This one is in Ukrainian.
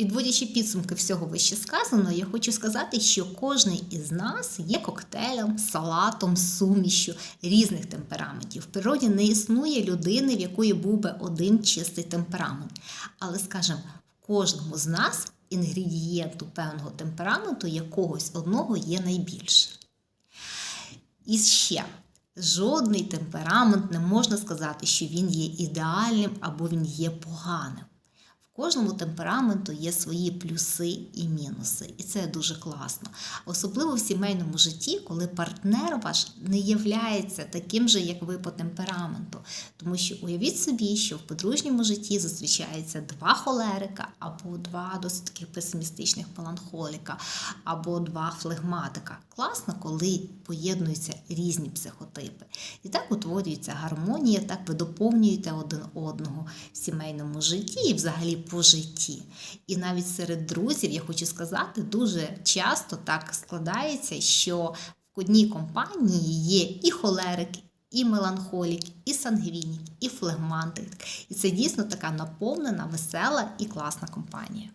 Підводячи підсумки всього вище сказаного, я хочу сказати, що кожен із нас є коктейлем, салатом, сумішю різних темпераментів. В природі не існує людини, в якої був би один чистий темперамент. Але, скажімо, в кожному з нас інгредієнту певного темпераменту якогось одного є найбільше. І ще жодний темперамент не можна сказати, що він є ідеальним або він є поганим. Кожному темпераменту є свої плюси і мінуси, і це дуже класно. Особливо в сімейному житті, коли партнер ваш не являється таким же, як ви по темпераменту. Тому що уявіть собі, що в подружньому житті зустрічається два холерика, або два досить таких песимістичних меланхоліка, або два флегматика. Класно, коли поєднуються різні психотипи. І так утворюється гармонія, так ви доповнюєте один одного в сімейному житті і взагалі по житті. І навіть серед друзів, я хочу сказати, дуже часто так складається, що в одній компанії є і холерик, і меланхолік, і сангвінік, і флегмантик. І це дійсно така наповнена, весела і класна компанія.